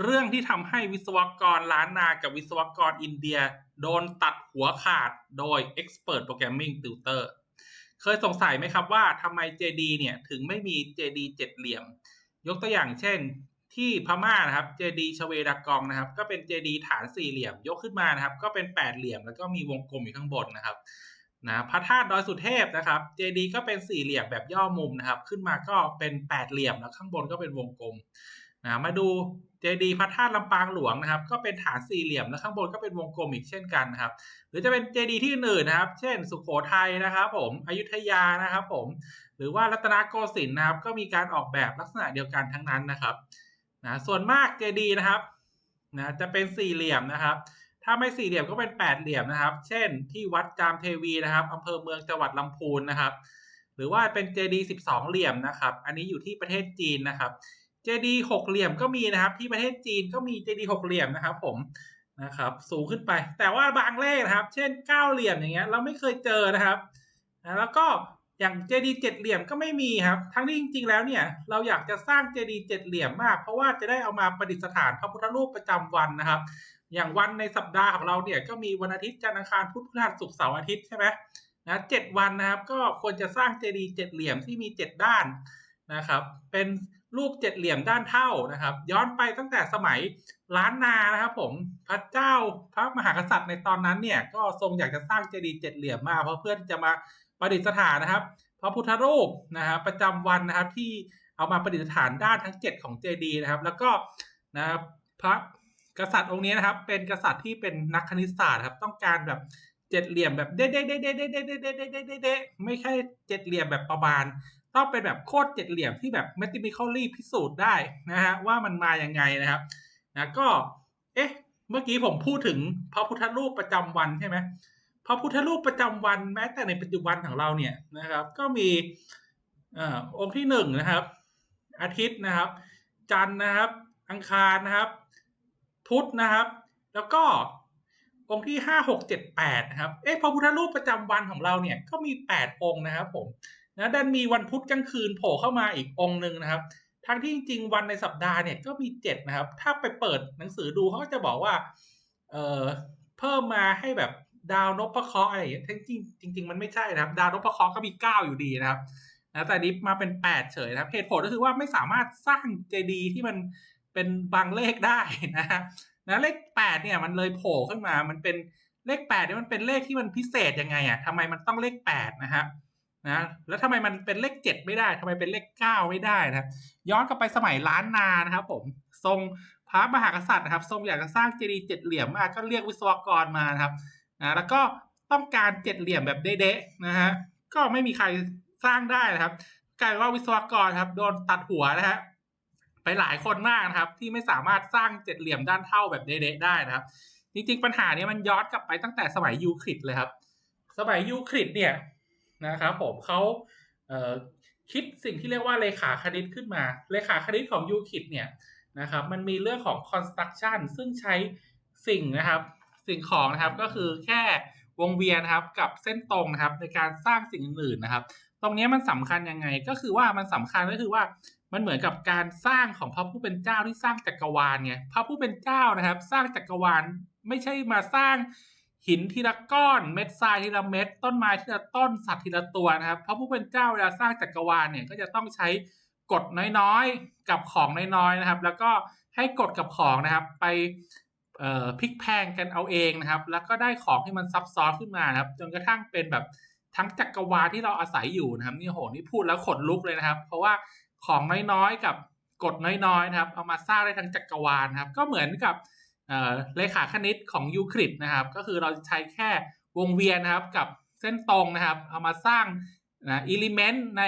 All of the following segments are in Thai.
เรื่องที่ทำให้วิศวกรล้านนากับวิศวกรอินเดีย โดนตัดหัวขาดโดย Expert Programming Tutor เคยสงสัยไหมครับว่าทำไม JD เนี่ยถึงไม่มี JD เจ็ดเหลี่ยม ยกตัวอย่างเช่น ที่พม่านะครับ JD ชเวดากองนะครับ ก็เป็น JD ฐานสี่เหลี่ยม ยกขึ้นมานะครับ ก็เป็นแปดเหลี่ยม แล้วก็มีวงกลมอยู่ข้างบนนะครับนะพระธาตุดอยสุเทพนะครับ JD ก็เป็นสี่เหลี่ยมแบบย่อมุมนะครับ ขึ้นมาก็เป็นแปดเหลี่ยมแล้วข้างบนก็เป็นวงกลม นะมาดูเจดีย์พระธาตุลำปางหลวงนะครับ ก็เป็นฐานสี่เหลี่ยมแล้วข้างบนก็เป็นวงกลมอีกเช่นกันนะครับ หรือจะเป็นเจดีย์ที่อื่นนะครับ เช่น สุโขทัยนะครับ ผมอยุธยานะครับ ผม หรือว่ารัตนโกสินทร์นะครับ ก็มีการออกแบบลักษณะเดียวกันทั้งนั้นนะครับนะส่วนมากเจดีย์นะครับนะจะเป็นสี่เหลี่ยมนะครับ ถ้าไม่สี่เหลี่ยมก็เป็นแปดเหลี่ยมนะครับ เช่น ที่วัดจามเทวีนะครับอำเภอเมืองจังหวัดลำพูนนะครับ หรือว่าเป็นเจดีย์สิบสองเหลี่ยมนะครับ อันนี้อยู่ที่ประเทศจีนนะครับ เจดีหกเหลี่ยมก็มีนะครับ ที่ประเทศจีนก็มีเจดีหกเหลี่ยมนะครับ ผมนะครับสูงขึ้นไป แต่ว่าบางเลขนะครับ เช่นเก้าเหลี่ยมอย่างเงี้ยเราไม่เคยเจอนะครับนะแล้วก็อย่างเจดีเจ็ดเหลี่ยมก็ไม่มีครับ ทั้งที่จริงๆแล้วเนี่ย เราอยากจะสร้างเจดีเจ็ดเหลี่ยมมาก เพราะว่าจะได้เอามาประดิษฐานพระพุทธรูปประจำวันนะครับ อย่างวันในสัปดาห์ของเราเนี่ยก็มีวันอาทิตย์จันทร์อังคารพุธพฤหัสศุกร์เสาร์อาทิตย์ใช่ไหมนะเจ็ดวันนะครับ ก็ควรจะสร้างเจดีย์เจ็ดเหลี่ยมที่มีเจ็ดด้านนะครับ เป็น รูปเจ็ดเหลี่ยมด้านเท่านะครับ ย้อนไปตั้งแต่สมัยล้านนานะครับผมพระเจ้าพระมหากษัตริย์ในตอนนั้นเนี่ยก็ทรงอยากจะสร้างเจดีย์เจ็ดเหลี่ยมมาเพราะเพื่อที่จะมาประดิษฐานนะครับ พระพุทธรูปนะครับประจำวันนะครับที่เอามาประดิษฐานด้านทั้งเจ็ดของเจดีย์นะครับ แล้วก็นะครับพระกษัตริย์องค์นี้นะครับ เป็นกษัตริย์ที่เป็นนักคณิตศาสตร์ครับต้องการแบบเจ็ดเหลี่ยมแบบเด้เด้เด้เด้เด้เด้เด้เด้เด้เด้เด้เด้ไม่ใช่เจ็ดเหลี่ยมแบบประมาณ ต้องเป็นแบบโคตรเจ็ดเหลี่ยมที่แบบ mathematically พิสูจน์ได้นะฮะว่ามันมาอย่างไงนะครับนะก็เอ๊ะเมื่อกี้ผมพูดถึงพระพุทธรูปประจำวันใช่ไหมพระพุทธรูปประจำวันแม้แต่ในปัจจุบันของเราเนี่ยนะครับ ก็มีอองค์ที่หนึ่งนะครับ อาทิตย์นะครับ จันทร์นะครับ อังคารนะครับ พุธนะครับ แล้วก็องค์ที่ห้าหกเจ็ดแปดนะครับเอ๊ะพระพุทธรูปประจำวันของเราเนี่ยก็มีแปดองค์นะครับผม นะดันมีวันพุธกลางคืนโผล่เข้ามาอีกองค์หนึ่งนะครับ ทั้งที่จริงๆวันในสัปดาห์เนี่ยก็มีเจ็ดนะครับ ถ้าไปเปิดหนังสือดูเขาก็จะบอกว่าเอ่อเพิ่มมาให้แบบดาวนพเคราะห์อะไรอย่างเงี้ยทั้งจริงจริงๆมันไม่ใช่นะครับ ดาวนพเคราะห์ก็มีเก้าอยู่ดีนะครับนะแต่นี้มาเป็นแปดเฉยนะครับเหตุผลก็คือว่าไม่สามารถสร้างเจดีย์ที่มันเป็นบางเลขได้นะฮะนะเลขแปดเนี่ยมันเลยโผล่ขึ้นมา มันเป็นเลขแปดเนี่ยมันเป็นเลขที่มันพิเศษยังไงอะทำไมมันต้องเลขแปดนะฮะ นะแล้วทำไมมันเป็นเลขเจ็ดไม่ได้ทำไมเป็นเลขเก้าไม่ได้นะครับย้อนกลับไปสมัยล้านนานะครับ ผมทรงพระมหากษัตริย์นะครับ ทรงอยากจะสร้างเจดีย์เจ็ดเหลี่ยมมากก็เรียกวิศวกรมานะครับนะแล้วก็ต้องการเจ็ดเหลี่ยมแบบเด๊ะนะฮะก็ไม่มีใครสร้างได้นะครับกลายว่าวิศวกรครับ โดนตัดหัวนะฮะไปหลายคนมากนะครับ ที่ไม่สามารถสร้างเจ็ดเหลี่ยมด้านเท่าแบบเด๊ะได้นะครับจริงๆปัญหานี้มันย้อนกลับไปตั้งแต่สมัยยูคลิดเลยครับ สมัยยูคลิดเนี่ย นะครับผมเขาเคิดสิ่งที่เรียกว่าเลขาคณิตขึ้นมา เลขาคณิตของยูคิดเนี่ยนะครับมันมีเรื่องของ construction ซึ่งใช้สิ่งนะครับสิ่งของนะครับก็คือแค่วงเวียนนะครับกับเส้นตรงนะครับในการสร้างสิ่งอื่นๆนะครับ ตรงนี้มันสำคัญยังไงก็คือว่ามันสำคัญก็คือว่ามันเหมือนกับการสร้างของพระผู้เป็นเจ้าที่สร้างจักรวาลไงพระผู้เป็นเจ้านะครับ สร้างจักรวาลไม่ใช่มาสร้าง หินทีละก้อนเม็ดทรายทีละเม็ดต้นไม้ทีละต้นสัตว์ทีละตัวนะครับ เพราะผู้เป็นเจ้าเวลาสร้างจักรวาลเนี่ยก็จะต้องใช้กฎน้อยๆกับของน้อยๆนะครับ แล้วก็ให้กฎกับของนะครับ ไปพลิกแพงกันเอาเองนะครับ แล้วก็ได้ของที่มันซับซ้อนขึ้นมานะครับ จนกระทั่งเป็นแบบทั้งจักรวาลที่เราอาศัยอยู่นะครับนี่โหนี่พูดแล้วขนลุกเลยนะครับ เพราะว่าของน้อยๆ กับกฎน้อยๆนะครับ เอามาสร้างได้ทั้งจักรวาลนะครับ ก็เหมือนกับ เลขาคณิตของยูคลิดนะครับ ก็คือเราใช้แค่วงเวียนนะครับกับเส้นตรงนะครับ เอามาสร้างนะอิเลเมนต์ใน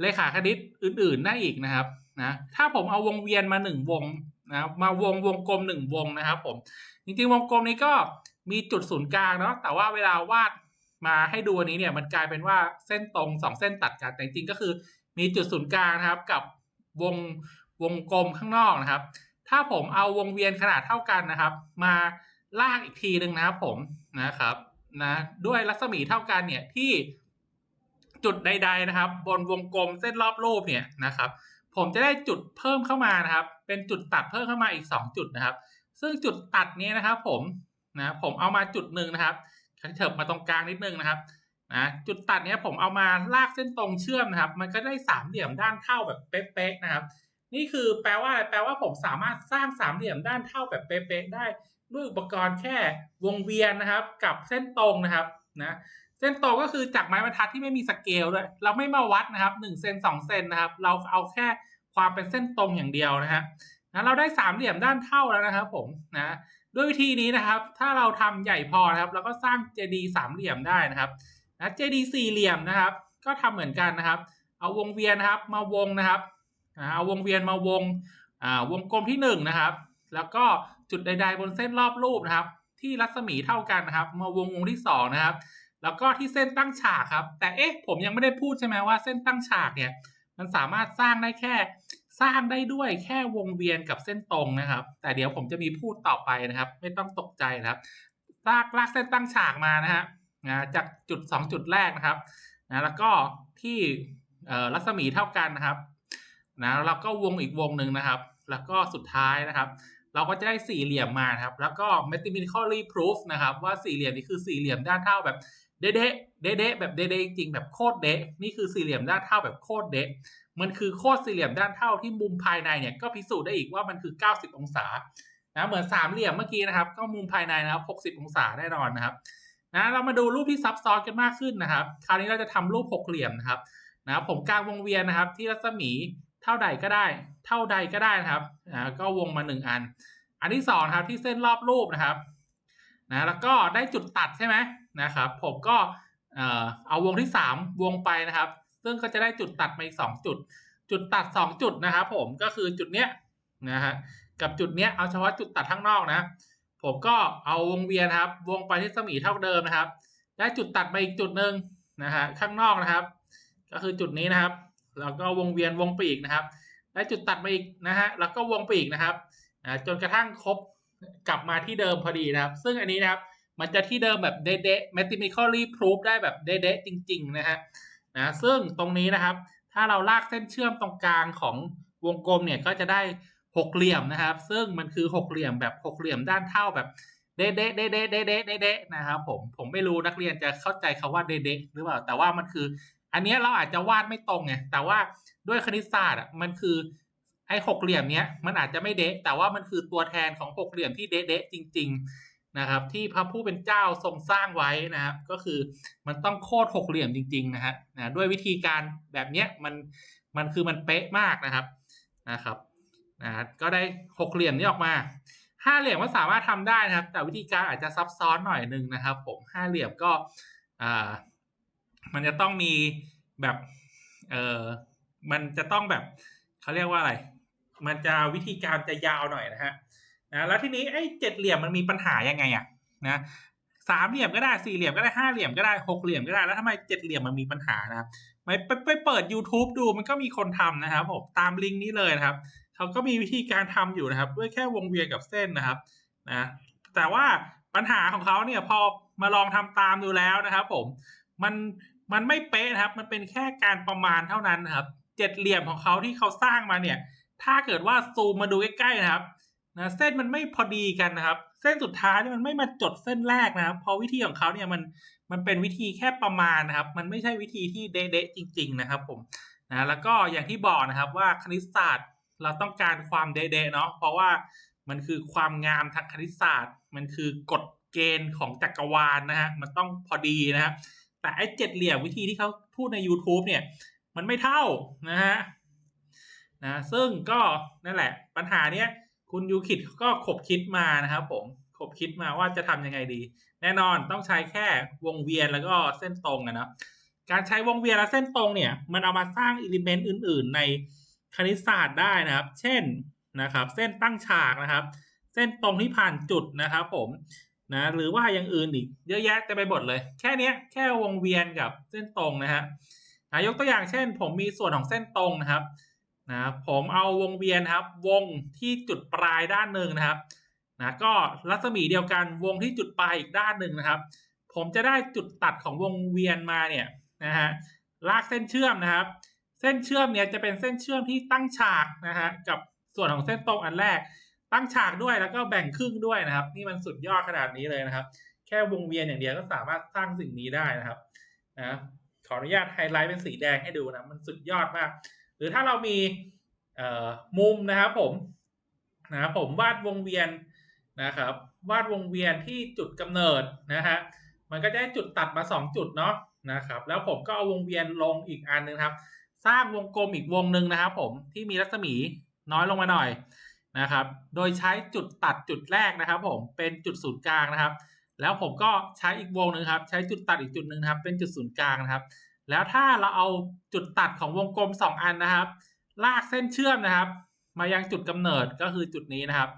เลขาคณิตอื่นๆได้อีกนะครับนะถ้าผมเอาวงเวียนมาหนึ่งวงนะมาวงวงกลมหนึ่งวงนะครับผมจริงๆวงกลมนี้ก็มีจุดศูนย์กลางเนาะแต่ว่าเวลาวาดมาให้ดูอันนี้เนี่ยมันกลายเป็นว่าเส้นตรงสองเส้นตัดกันแต่จริงๆก็คือมีจุดศูนย์กลางนะครับกับวงวงกลมข้างนอกนะครับ ถ้าผมเอาวงเวียนขนาดเท่ากันนะครับ มาลากอีกทีหนึ่งนะครับผมนะครับนะด้วยรัศมีเท่ากันเนี่ยที่จุดใด ๆนะครับ บนวงกลมเส้นรอบรูปเนี่ยนะครับ ผมจะได้จุดเพิ่มเข้ามานะครับ เป็นจุดตัดเพิ่มเข้ามาอีก 2 จุดนะครับ ซึ่งจุดตัดนี้นะครับ ผมนะผมเอามาจุดหนึ่งนะครับเถิบมาตรงกลางนิดนึงนะครับนะจุดตัดเนี้ยผมเอามาลากเส้นตรงเชื่อมนะครับ มันก็ได้สามเหลี่ยมด้านเท่าแบบเป๊ะๆนะครับ นี่คือแปลว่าอะไรแปลว่าผมสามารถสร้างสามเหลี่ยมด้านเท่าแบบเป๊ะๆได้ด้วยอุปกรณ์แค่วงเวียนนะครับ กับเส้นตรงนะครับนะเส้นตรงก็คือจากไม้บรรทัดที่ไม่มีสเกลด้วยเราไม่มาวัดนะครับ1เซน2เซนนะครับ เราเอาแค่ความเป็นเส้นตรงอย่างเดียวนะฮะนะเราได้สามเหลี่ยมด้านเท่าแล้วนะครับผมนะด้วยวิธีนี้นะครับ ถ้าเราทำใหญ่พอนะครับเราก็สร้างเจดีสามเหลี่ยมได้นะครับนะเจดีสี่เหลี่ยมนะครับ ก็ทำเหมือนกันนะครับ เอาวงเวียนนะครับ มาวงนะครับ เอาวงเวียนมาวงวงกลมที่หนึ่งนะครับ แล้วก็จุดใด ๆ บนเส้นรอบรูปนะครับ ที่รัศมีเท่ากันนะครับ มาวงวงที่สองนะครับ แล้วก็ที่เส้นตั้งฉากครับ แต่เอ๊ะผมยังไม่ได้พูดใช่ไหมว่าเส้นตั้งฉากเนี่ยมันสามารถสร้างได้แค่สร้างได้ด้วยแค่วงเวียนกับเส้นตรงนะครับ แต่เดี๋ยวผมจะมีพูดต่อไปนะครับ ไม่ต้องตกใจนะครับลากลากเส้นตั้งฉากมานะฮะนะจากจุด 2 จุดแรกนะครับนะแล้วก็ที่รัศมีเท่ากันนะครับ นะแล้วก็วงอีกวงหนึ่งนะครับ แล้วก็สุดท้ายนะครับ เราก็จะได้สี่เหลี่ยมมาครับ แล้วก็ mathematically proof นะครับ ว่าสี่เหลี่ยมนี้คือสี่เหลี่ยมด้านเท่าแบบเด๊ะเด๊ะเด๊ะแบบเด๊ะเดจริงแบบโคตรเด๊ะนี่คือสี่เหลี่ยมด้านเท่าแบบโคตรเด๊ะมันคือโคตรสี่เหลี่ยมด้านเท่าที่มุมภายในเนี่ยก็พิสูจน์ได้อีกว่ามันคือ 90 องศานะเหมือนสามเหลี่ยมเมื่อกี้นะครับ ก็มุมภายในนะครับ 60 องศาแน่นอนนะครับนะเรามาดูรูปที่ซับซ้อนกันมากขึ้นนะครับ คราวนี้เราจะทำรูปหกเหลี่ยมนะครับนะผมกางวงเวียนนะครับ ที่รัศมี เท่าใดก็ได้ เท่าใดก็ได้นะครับนะก็วงมาหนึ่งอัน อันที่สองครับที่เส้นรอบรูปนะครับนะแล้วก็ได้จุดตัดใช่ไหมนะครับ ผมก็เอ่อเอาวงที่สามวงไปนะครับ ซึ่งก็จะได้จุดตัดมาอีกสองจุด จุดตัดสองจุดนะครับผมก็คือจุดเนี้ยนะฮะกับจุดเนี้ยเอาเฉพาะจุดตัดข้างนอกนะผมก็เอาวงเวียนครับ วงไปที่สมีเท่าเดิมนะครับ ได้จุดตัดมาอีกจุดหนึ่งนะฮะข้างนอกนะครับ ก็คือจุดนี้นะครับ แล้วก็วงเวียนวงปีกนะครับได้จุดตัดมาอีกนะฮะแล้วก็วงปีกนะครับจนกระทั่งครบกลับมาที่เดิมพอดีนะครับ ซึ่งอันนี้นะครับมันจะที่เดิมแบบเดะ mathematically proof ได้แบบเดะจริง ๆ นะฮะนะซึ่งตรงนี้นะครับ ถ้าเราลากเส้นเชื่อมตรงกลางของวงกลมเนี่ยก็จะได้หกเหลี่ยมนะครับ ซึ่งมันคือหกเหลี่ยมแบบหกเหลี่ยมด้านเท่าแบบเดะเดะเดะเดะเดะเดะเดะนะครับผมผมไม่รู้นักเรียนจะเข้าใจคาว่าเดะเดะหรือเปล่าแต่ว่ามันคือ อันนี้เราอาจจะวาดไม่ตรงไงแต่ว่าด้วยคณิตศาสตร์อะมันคือไอ้หกเหลี่ยมเนี้ยมันอาจจะไม่เดะแต่ว่ามันคือตัวแทนของหกเหลี่ยมที่เดะเดะจริง ๆนะครับ ที่พระผู้เป็นเจ้าทรงสร้างไว้นะครับ ก็คือมันต้องโคตรหกเหลี่ยมจริง ๆ นะฮะนะด้วยวิธีการแบบเนี้ยมันมันคือมันเป๊ะมากนะครับนะครับนะก็ได้หกเหลี่ยมนี้ออกมาห้าเหลี่ยมก็สามารถทำได้นะครับ แต่วิธีการอาจจะซับซ้อนหน่อยหนึ่งนะครับ ผมห้าเหลี่ยมก็อ่า มันจะต้องมีแบบเออมันจะต้องแบบเขาเรียกว่าอะไร มันจะวิธีการจะยาวหน่อยนะฮะนะแล้วทีนี้ไอ้เจ็ดเหลี่ยมมันมีปัญหายังไงอะนะสามเหลี่ยมก็ได้สี่เหลี่ยมก็ได้ห้าเหลี่ยมก็ได้หกเหลี่ยมก็ได้แล้วทำไมเจ็ดเหลี่ยมมันมีปัญหานะครับไปไปไปเปิด YouTube ดูมันก็มีคนทำนะครับผมตามลิงก์นี้เลยนะครับเขาก็มีวิธีการทำอยู่นะครับ ด้วยแค่วงเวียนกับเส้นนะครับนะแต่ว่าปัญหาของเขาเนี่ยพอมาลองทำตามดูแล้วนะครับ ผม มัน มันไม่เป๊ะครับ มันเป็นแค่การประมาณเท่านั้นครับเจ็ดเหลี่ยมของเขาที่เขาสร้างมาเนี่ย ถ้าเกิดว่าซูมมาดูใกล้ๆนะครับนะเส้นมันไม่พอดีกันนะครับ เส้นสุดท้ายมันไม่มาจดเส้นแรกนะครับ เพราะวิธีของเขาเนี่ยมันมันเป็นวิธีแค่ประมาณนะครับ มันไม่ใช่วิธีที่เด๊ะๆจริง ๆ นะครับ ผมนะแล้วก็อย่างที่บอกนะครับว่าคณิตศาสตร์เราต้องการความเด๊ะๆเนาะเพราะว่ามันคือความงามทางคณิตศาสตร์ มันคือกฎเกณฑ์ของจักรวาลนะฮะมันต้องพอดีนะครับ แต่ไอ้เจ็ดเหลี่ยมวิธีที่เขาพูดใน YouTube เนี่ย มันไม่เท่านะฮะนะซึ่งก็นั่นแหละ ปัญหาเนี้ยคุณยูคิดก็ขบคิดมานะครับผมขบคิดมาว่าจะทำยังไงดี แน่นอนต้องใช้แค่วงเวียนแล้วก็เส้นตรงนะเนาะการใช้วงเวียนและเส้นตรงเนี่ย มันเอามาสร้างอิเลเมนต์อื่น ๆ ในคณิตศาสตร์ได้นะครับ เช่นนะครับ เส้นตั้งฉากนะครับ เส้นตรงที่ผ่านจุดนะครับ ผม นะหรือว่าอย่างอื่นอีกเยอะแยะเต็มไปหมดเลย แค่นี้แค่วงเวียนกับเส้นตรงนะฮะยกตัวอย่างเช่น ผมมีส่วนของเส้นตรงนะครับนะผมเอาวงเวียนครับ วงที่จุดปลายด้านหนึ่งนะครับนะก็รัศมีเดียวกันวงที่จุดปลายอีกด้านหนึ่งนะครับ ผมจะได้จุดตัดของวงเวียนมาเนี่ยนะฮะลากเส้นเชื่อมนะครับ เส้นเชื่อมเนี่ยจะเป็นเส้นเชื่อมที่ตั้งฉากนะฮะกับส่วนของเส้นตรงอันแรก ตั้งฉากด้วยแล้วก็แบ่งครึ่งด้วยนะครับ นี่มันสุดยอดขนาดนี้เลยนะครับ แค่วงเวียนอย่างเดียวก็สามารถสร้างสิ่งนี้ได้นะครับนะขออนุญาตไฮไลท์เป็นสีแดงให้ดูนะมันสุดยอดมาก หรือถ้าเรามีเอ่อมุมนะครับผมนะครับผมวาดวงเวียนนะครับ วาดวงเวียนที่จุดกำเนิดนะฮะมันก็จะได้จุดตัดมา 2 จุดเนาะนะครับ แล้วผมก็เอาวงเวียนลงอีกอันนึงครับ สร้างวงกลมอีกวงหนึ่งนะครับ ผมที่มีรัศมีน้อยลงมาหน่อย นะครับ โดยใช้จุดตัดจุดแรกนะครับ ผมเป็นจุดศูนย์กลางนะครับ แล้วผมก็ใช้อีกวงหนึ่งครับ ใช้จุดตัดอีกจุดหนึ่งครับ เป็นจุดศูนย์กลางนะครับ แล้วถ้าเราเอาจุดตัดของวงกลม 2 อันนะครับ ลากเส้นเชื่อมนะครับ มายังจุดกำเนิดก็คือจุดนี้นะครับ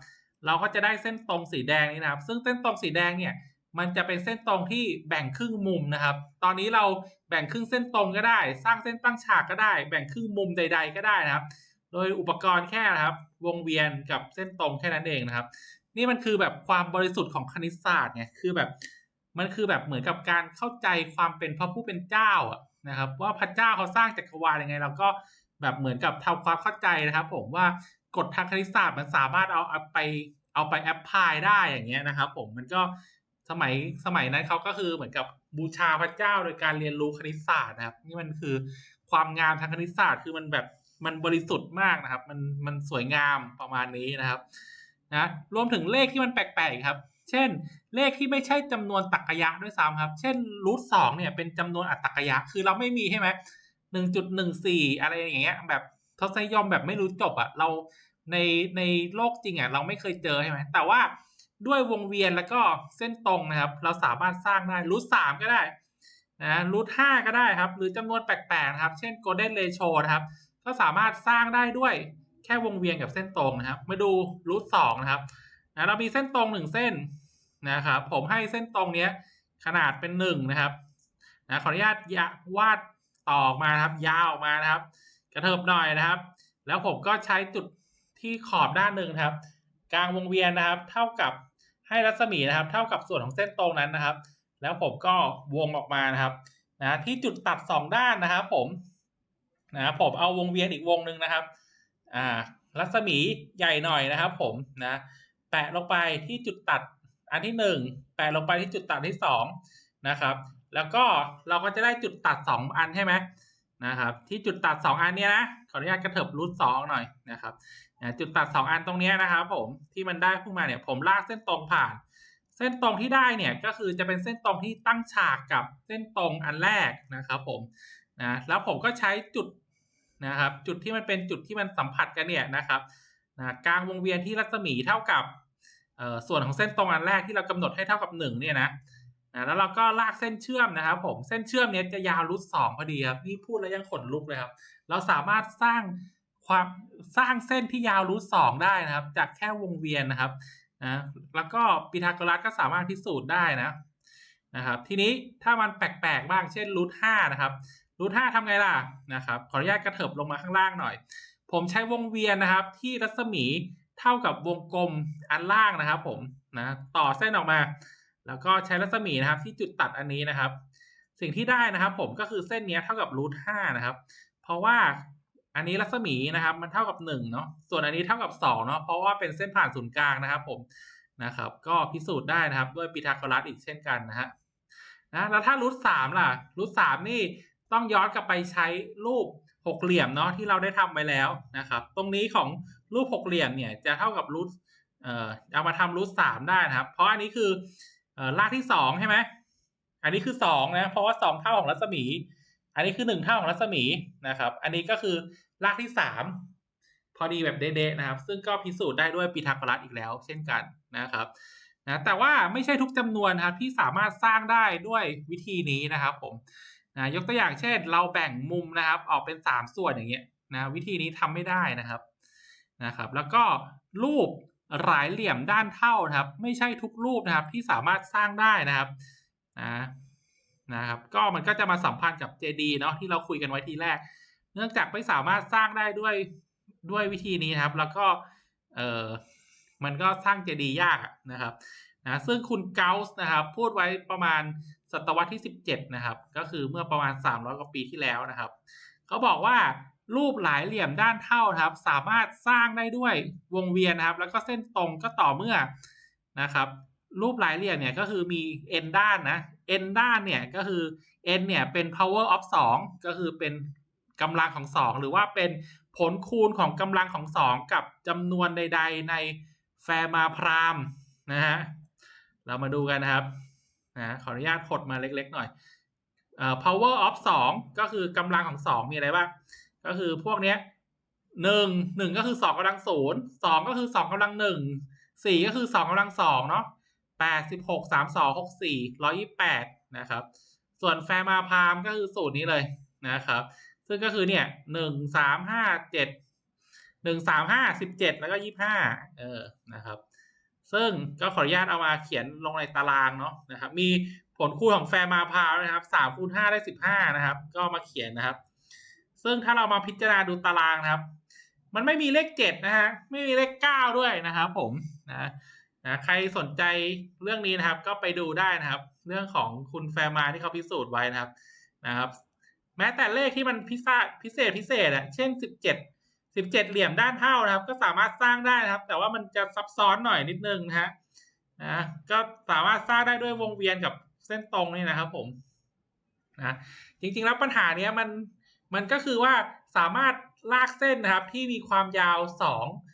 เราก็จะได้เส้นตรงสีแดงนี้นะครับ ซึ่งเส้นตรงสีแดงเนี่ยมันจะเป็นเส้นตรงที่แบ่งครึ่งมุมนะครับ ตอนนี้เราแบ่งครึ่งเส้นตรงก็ได้ สร้างเส้นตั้งฉากก็ได้ แบ่งครึ่งมุมใด ๆ ก็ได้นะครับ โดยอุปกรณ์แค่นะครับ วงเวียนกับเส้นตรงแค่นั้นเองนะครับ นี่มันคือแบบความบริสุทธิ์ของคณิตศาสตร์ไงคือแบบมันคือแบบเหมือนกับการเข้าใจความเป็นพระผู้เป็นเจ้าอะนะครับ ว่าพระเจ้าเขาสร้างจักรวาลยังไงเราก็แบบเหมือนกับทำความเข้าใจนะครับ ผมว่ากฎทางคณิตศาสตร์มันสามารถเอาเอาไปเอาไปแอพพลายได้อย่างเงี้ยนะครับ ผมมันก็สมัยสมัยนั้นเขาก็คือเหมือนกับบูชาพระเจ้าโดยการเรียนรู้คณิตศาสตร์นะครับ นี่มันคือความงามทางคณิตศาสตร์คือมันแบบ มันบริสุทธิ์มากนะครับ มันมันสวยงามประมาณนี้นะครับนะรวมถึงเลขที่มันแปลกๆครับ เช่น เลขที่ไม่ใช่จำนวนตรรกะยะด้วยซ้ำครับ เช่นรูทสองเนี่ยเป็นจำนวนอัตตรกะยะ คือเราไม่มีใช่ไหมหนึ่งจุดหนึ่งสี่อะไรอย่างเงี้ย แบบทศนิยมแบบไม่รู้จบอะ่ะเราในในโลกจริงอะ่ะเราไม่เคยเจอใช่ไหมแต่ว่าด้วยวงเวียนแล้วก็เส้นตรงนะครับ เราสามารถสร้างได้รูทสามก็ได้นะรูทห้าก็ได้ครับ หรือจำนวนแปลกๆนะครับ เช่น golden ratio นะครับ ก็สามารถสร้างได้ด้วยแค่วงเวียนกับเส้นตรงนะครับ มาดูรูทสองนะครับนะเรามีเส้นตรงหนึ่งเส้นนะครับ ผมให้เส้นตรงเนี้ยขนาดเป็นหนึ่งนะครับนะขออนุญาตวาดต่อออกมาครับ ยาวออกมานะครับ กระเถิบหน่อยนะครับ แล้วผมก็ใช้จุดที่ขอบด้านหนึ่งครับ กลางวงเวียนนะครับ เท่ากับให้รัศมีนะครับ เท่ากับส่วนของเส้นตรงนั้นนะครับ แล้วผมก็วงออกมานะครับนะที่จุดตัดสองด้านนะครับ ผม นะผมเอาวงเวียนอีกวงหนึ่งนะครับ อ่า รัศมีใหญ่หน่อยนะครับ ผมนะแปะลงไปที่จุดตัดอันที่หนึ่งแปะลงไปที่จุดตัดที่สองนะครับ แล้วก็เราก็จะได้จุดตัดสองอันใช่ไหมนะครับ ที่จุดตัดสองอันเนี้ยนะขออนุญาตกระเถิบรูทสองหน่อยนะครับจุดตัดสองอันตรงนี้นะครับ ผมที่มันได้ขึ้นมาเนี่ย ผมลากเส้นตรงผ่าน เส้นตรงที่ได้เนี่ยก็คือจะเป็นเส้นตรงที่ตั้งฉากกับเส้นตรงอันแรกนะครับ ผม นะแล้วผมก็ใช้จุดนะครับ จุดที่มันเป็นจุดที่มันสัมผัสกันเนี่ยนะครับนะกลางวงเวียนที่รัศมีเท่ากับส่วนของเส้นตรงอันแรกที่เรากำหนดให้เท่ากับหนึ่งเนี่ยนะนะแล้วเราก็ลากเส้นเชื่อมนะครับ ผมเส้นเชื่อมเนี้ยจะยาวรูทสองพอดีครับนี่พูดแล้วยังขนลุกเลยครับ เราสามารถสร้างความสร้างเส้นที่ยาวรูทสองได้นะครับ จากแค่วงเวียนนะครับนะแล้วก็ปีทาโกรัสก็สามารถพิสูจน์ได้นะนะครับ ทีนี้ถ้ามันแปลกๆบ้างเช่นรูทห้านะครับ รูทห้าทำไงล่ะนะครับ ขออนุญาตกระเถิบลงมาข้างล่างหน่อย ผมใช้วงเวียนนะครับ ที่รัศมีเท่ากับวงกลมอันล่างนะครับผมนะต่อเส้นออกมา แล้วก็ใช้รัศมีนะครับ ที่จุดตัดอันนี้นะครับ สิ่งที่ได้นะครับ ผมก็คือเส้นนี้เท่ากับรูทห้านะครับ เพราะว่าอันนี้รัศมีนะครับ มันเท่ากับหนึ่งเนาะส่วนอันนี้เท่ากับสองเนาะเพราะว่าเป็นเส้นผ่านศูนย์กลางนะครับ ผมนะครับ ก็พิสูจน์ได้นะครับ ด้วยปีทาโกรัสอีกเช่นกันนะฮะนะแล้วถ้ารูทสามล่ะรูทสามนี่ ต้องย้อนกลับไปใช้รูปหกเหลี่ยมเนาะที่เราได้ทำไว้แล้วนะครับ ตรงนี้ของรูปหกเหลี่ยมเนี่ยจะเท่ากับรูทเอ่อเอามาทำรูทสามได้นะครับ เพราะอันนี้คือเอ่อรากที่สองใช่ไหมอันนี้คือสองนะเพราะว่าสองเท่าของรัศมี อันนี้คือหนึ่งเท่าของรัศมีนะครับ อันนี้ก็คือรากที่สามพอดีแบบเด๊ะๆนะครับ ซึ่งก็พิสูจน์ได้ด้วยปีทาโกรัสอีกแล้ว เช่นกันนะครับนะแต่ว่าไม่ใช่ทุกจำนวนครับที่สามารถสร้างได้ด้วยวิธีนี้นะครับผม นะยกตัวอย่างเช่น เราแบ่งมุมนะครับออกเป็นสามส่วนอย่างเงี้ยนะวิธีนี้ทำไม่ได้นะครับนะครับ แล้วก็รูปหลายเหลี่ยมด้านเท่านะครับ ไม่ใช่ทุกรูปนะครับที่สามารถสร้างได้นะครับนะนะครับก็มันก็จะมาสัมพันธ์กับเจดีเนาะที่เราคุยกันไว้ทีแรก เนื่องจากไม่สามารถสร้างได้ด้วยด้วยวิธีนี้นครับ แล้วก็เออมันก็สร้างเจดียากนะครับนะซึ่งคุณเกาส์นะครับ พูดไว้ประมาณ ศตวรรษที่ 17 นะครับ ก็คือเมื่อประมาณ 300 กว่าปีที่แล้วนะครับเขาบอกว่ารูปหลายเหลี่ยมด้านเท่านะครับ สามารถสร้างได้ด้วยวงเวียนนะครับ แล้วก็เส้นตรงก็ต่อเมื่อนะครับ รูปหลายเหลี่ยมเนี่ยก็คือมี n ด้านนะ n ด้านเนี่ยก็คือ n เนี่ยเป็น power of 2 ก็คือเป็นกำลังของ 2 หรือว่าเป็นผลคูณของกำลังของ 2 กับจำนวนใด ๆ ในแฟร์มาพรามนะฮะเรามาดูกันนะครับ นะขออนุญาตหดมาเล็ก ๆ หน่อยเอ่อ power of 2 ก็คือกำลังของ 2 มีอะไรบ้าง ก็คือพวกเนี้ยหนึ่งหนึ่งก็คือสองกำลังศูนย์สองก็คือสองกำลังหนึ่งสี่ก็คือสองกำลังสองเนาะแปดสิบหกสามสองหกสี่ร้อยยี่แปดนะครับ ส่วนแฟร์มาพามก็คือสูตรนี้เลยนะครับ ซึ่งก็คือเนี่ยหนึ่งสามห้าเจ็ดหนึ่งสามห้าสิบเจ็ดแล้วก็ยี่ห้าเออนะครับ ซึ่งก็ขออนุญาตเอามาเขียนลงในตารางเนาะนะครับ มีผลคูณของแฟร์มาพาวนะครับสามคูณห้าได้สิบห้านะครับ ก็มาเขียนนะครับ ซึ่งถ้าเรามาพิจารณาดูตารางนะครับ มันไม่มีเลขเจ็ดนะฮะไม่มีเลขเก้าด้วยนะครับผมนะนะใครสนใจเรื่องนี้นะครับ ก็ไปดูได้นะครับ เรื่องของคุณแฟร์มาที่เขาพิสูจน์ไว้นะครับนะครับ แม้แต่เลขที่มันพิเศษพิเศษพิเศษอะเช่นสิบเจ็ด สิบเจ็ดเหลี่ยมด้านเท่านะครับ ก็สามารถสร้างได้นะครับ แต่ว่ามันจะซับซ้อนหน่อยนิดนึงนะฮะนะก็สามารถสร้างได้ด้วยวงเวียนกับเส้นตรงนี่นะครับผมนะจริงๆแล้วปัญหาเนี้ยมันมันก็คือว่าสามารถลากเส้นนะครับที่มีความยาว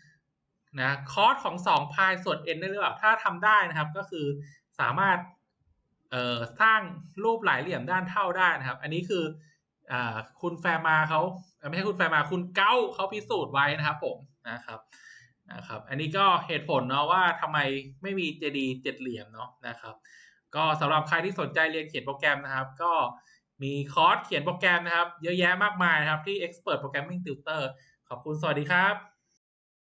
2นะคอสของ 2 พายส่วน n ได้หรือเปล่าถ้าทำได้นะครับ ก็คือสามารถเอ่อสร้างรูปหลายเหลี่ยมด้านเท่าได้นะครับ อันนี้คือ คุณแฟร์มาเขาไม่ใช่คุณแฟร์มาคุณเก้าเขาพิสูจน์ไว้นะครับผมนะครับนะครับ อันนี้ก็เหตุผลเนาะว่าทำไมไม่มีเจดีเจ็ดเหลี่ยมเนาะนะครับ ก็สำหรับใครที่สนใจเรียนเขียนโปรแกรมนะครับ ก็มีคอร์สเขียนโปรแกรมนะครับ เยอะแยะมากมายนะครับที่ Expert Programming Tutor ขอบคุณสวัสดีครับ